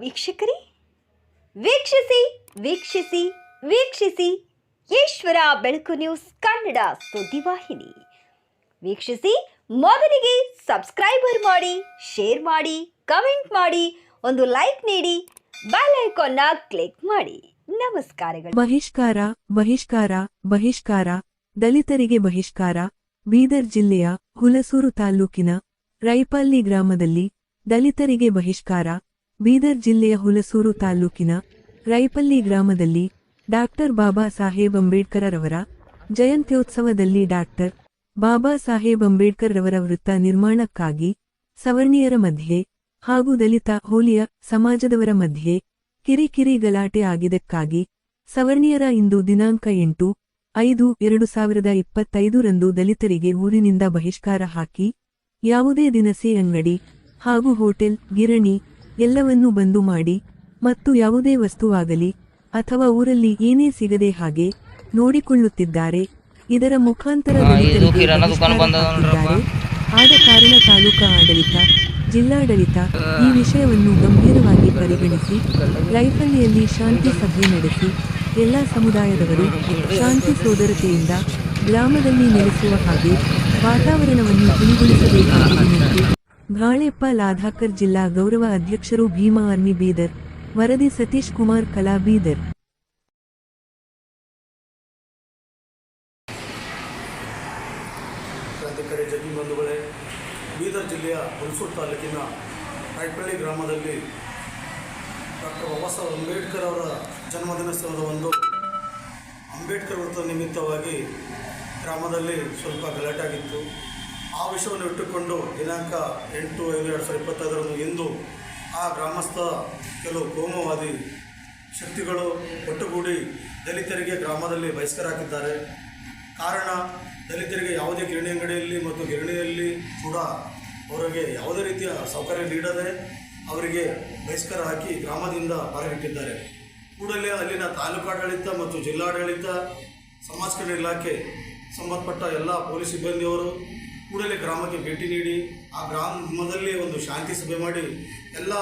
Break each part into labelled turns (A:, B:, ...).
A: ವೀಕ್ಷಕರೇ, ವೀಕ್ಷಿಸಿ ವೀಕ್ಷಿಸಿ ವೀಕ್ಷಿಸಿ, ಈಶ್ವರ ಬೆಳಕು ನ್ಯೂಸ್ ಕನ್ನಡ ಸುದ್ದಿವಾಹಿನಿ ವೀಕ್ಷಿಸಿ, ಮೊದಲಿಗೆ ಸಬ್ಸ್ಕ್ರೈಬರ್ ಮಾಡಿ, ಶೇರ್ ಮಾಡಿ, ಕಮೆಂಟ್ ಮಾಡಿ, ಒಂದು ಲೈಕ್ ನೀಡಿ, ಬೆಲ್ ಐಕಾನ್ನ ಕ್ಲಿಕ್ ಮಾಡಿ. ನಮಸ್ಕಾರಗಳು.
B: ಬಹಿಷ್ಕಾರ ಬಹಿಷ್ಕಾರ ಬಹಿಷ್ಕಾರ, ದಲಿತರಿಗೆ ಬಹಿಷ್ಕಾರ, ಬೀದರ್ ಜಿಲ್ಲೆಯ ಹುಲಸೂರು ತಾಲೂಕಿನ ರೈಪಲ್ಲಿ ಗ್ರಾಮದಲ್ಲಿ ದಲಿತರಿಗೆ ಬಹಿಷ್ಕಾರ ಬೀದರ್ ಜಿಲ್ಲೆಯ ಹುಲಸೂರು ತಾಲೂಕಿನ ರೈಪಲ್ಲಿ ಗ್ರಾಮದಲ್ಲಿ ಡಾಕ್ಟರ್ ಬಾಬಾ ಸಾಹೇಬ್ ಅಂಬೇಡ್ಕರ್ ರವರ ಜಯಂತ್ಯೋತ್ಸವದಲ್ಲಿ ಡಾಕ್ಟರ್ ಬಾಬಾ ಸಾಹೇಬ್ ಅಂಬೇಡ್ಕರ್ ರವರ ವೃತ್ತ ನಿರ್ಮಾಣಕ್ಕಾಗಿ ಸವರ್ಣೀಯರ ಮಧ್ಯೆ ಹಾಗೂ ದಲಿತ ಹೋಲಿಯ ಸಮಾಜದವರ ಮಧ್ಯೆ ಕಿರಿಕಿರಿ ಗಲಾಟೆ ಆಗಿದ್ದಕ್ಕಾಗಿ ಸವರ್ಣೀಯರ ಇಂದು ದಿನಾಂಕ ಎಂಟು ಐದು ಎರಡು ಸಾವಿರದ ಇಪ್ಪತ್ತೈದರಂದು ದಲಿತರಿಗೆ ಊರಿನಿಂದ ಬಹಿಷ್ಕಾರ ಹಾಕಿ ಯಾವುದೇ ದಿನಸಿ ಅಂಗಡಿ ಹಾಗೂ ಹೋಟೆಲ್ ಗಿರಣಿ ಎಲ್ಲವನ್ನೂ ಬಂದು ಮಾಡಿ ಮತ್ತು ಯಾವುದೇ ವಸ್ತುವಾಗಲಿ ಅಥವಾ ಊರಲ್ಲಿ ಏನೇ ಸಿಗದೆ ಹಾಗೆ ನೋಡಿಕೊಳ್ಳುತ್ತಿದ್ದಾರೆ ಇದರ ಮುಖಾಂತರ. ಆದ ಕಾರಣ ತಾಲೂಕಾ ಆಡಳಿತ ಜಿಲ್ಲಾಡಳಿತ ಈ ವಿಷಯವನ್ನು ಗಂಭೀರವಾಗಿ ಪರಿಗಣಿಸಿ ಲೈಫಲ್ಲಿಯಲ್ಲಿ ಶಾಂತಿ ಸಭೆ ನಡೆಸಿ ಎಲ್ಲ ಸಮುದಾಯದವರು ಶಾಂತಿ ಸೋದರತೆಯಿಂದ ಗ್ರಾಮದಲ್ಲಿ ನೆಲೆಸುವ ಹಾಗೆ ವಾತಾವರಣವನ್ನು ತಿಳಿಗೊಳಿಸಬೇಕಾಗಿದೆ ಭಾಳೆಪ್ಪ ಲಾಧಾಕರ್ ಜಿಲ್ಲಾ ಗೌರವ ಅಧ್ಯಕ್ಷರು ಭೀಮಾ ಅರ್ಮಿ ಬೀದರ್, ವರದಿ ಸತೀಶ್ ಕುಮಾರ್ ಕಲಾ ಬೀದರ್.
C: ಬೀದರ್ ಜಿಲ್ಲೆಯ ಹುಣಸೂರು ತಾಲೂಕಿನ ಕಾಯ್ಪಳ್ಳಿ ಗ್ರಾಮದಲ್ಲಿ ಡಾಕ್ಟರ್ ಬಾಬಾ ಸಾಹೇಬ್ ಅಂಬೇಡ್ಕರ್ ಅವರ ಜನ್ಮದಿನೋತ್ಸವದ ಒಂದು ಅಂಬೇಡ್ಕರ್ ವೃತ್ತದ ನಿಮಿತ್ತವಾಗಿ ಗ್ರಾಮದಲ್ಲಿ ಸ್ವಲ್ಪ ಗಲಾಟೆ ಆಗಿತ್ತು. ಆ ವಿಷಯವನ್ನು ಇಟ್ಟುಕೊಂಡು ದಿನಾಂಕ ಎಂಟು ಐದು ಎರಡು ಸಾವಿರದ ಇಪ್ಪತ್ತೈದರಂದು ಇಂದು ಆ ಗ್ರಾಮಸ್ಥ ಕೆಲವು ಕೋಮುವಾದಿ ಶಕ್ತಿಗಳು ಒಟ್ಟುಗೂಡಿ ದಲಿತರಿಗೆ ಗ್ರಾಮದಲ್ಲಿ ಬಹಿಷ್ಕರಾಗಿದ್ದಾರೆ ಕಾರಣ, ದಲಿತರಿಗೆ ಯಾವುದೇ ಗಿರಣಿ ಅಂಗಡಿಯಲ್ಲಿ ಮತ್ತು ಗಿರಣಿಯಲ್ಲಿ ಕೂಡ ಅವರಿಗೆ ಯಾವುದೇ ರೀತಿಯ ಸೌಕರ್ಯ ನೀಡದೆ ಅವರಿಗೆ ಬಹಿಷ್ಕಾರ ಹಾಕಿ ಗ್ರಾಮದಿಂದ ಹೊರಗಿಟ್ಟಿದ್ದಾರೆ. ಕೂಡಲೇ ಅಲ್ಲಿನ ತಾಲೂಕಾಡಳಿತ ಮತ್ತು ಜಿಲ್ಲಾಡಳಿತ, ಸಮಾಜ ಕಲ್ಯಾಣ ಇಲಾಖೆ, ಸಂಬಂಧಪಟ್ಟ ಎಲ್ಲ ಪೊಲೀಸ್ ಸಿಬ್ಬಂದಿಯವರು ಕೂಡಲೇ ಗ್ರಾಮಕ್ಕೆ ಭೇಟಿ ನೀಡಿ, ಆ ಗ್ರಾಮದಲ್ಲಿ ಒಂದು ಶಾಂತಿ ಸಭೆ ಮಾಡಿ, ಎಲ್ಲ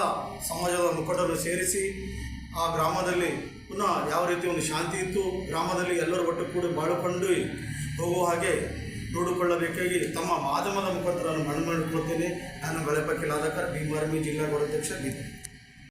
C: ಸಮಾಜದ ಮುಖಂಡರನ್ನು ಸೇರಿಸಿ, ಆ ಗ್ರಾಮದಲ್ಲಿ ಪುನಃ ಯಾವ ರೀತಿ ಒಂದು ಶಾಂತಿ ಇತ್ತು, ಗ್ರಾಮದಲ್ಲಿ ಎಲ್ಲರೂ ಒಟ್ಟು ಕೂಡ ಬಾಳುಕೊಂಡು ಹೋಗುವ ಹಾಗೆ ನೋಡಿಕೊಳ್ಳಬೇಕಾಗಿ ತಮ್ಮ ಮಾಧ್ಯಮದ ಮುಖಾಂತರ ನಾನು ಮನವಿ ಮಾಡಿಕೊಳ್ತೇನೆ ನಾನು ಗಳೆಪಕ್ಕಿ ಲಾದಕರ್ ಭೀಮಾರ್ಮಿ ಜಿಲ್ಲಾ ಗೌರವಾಧ್ಯಕ್ಷ ಬೀದರ್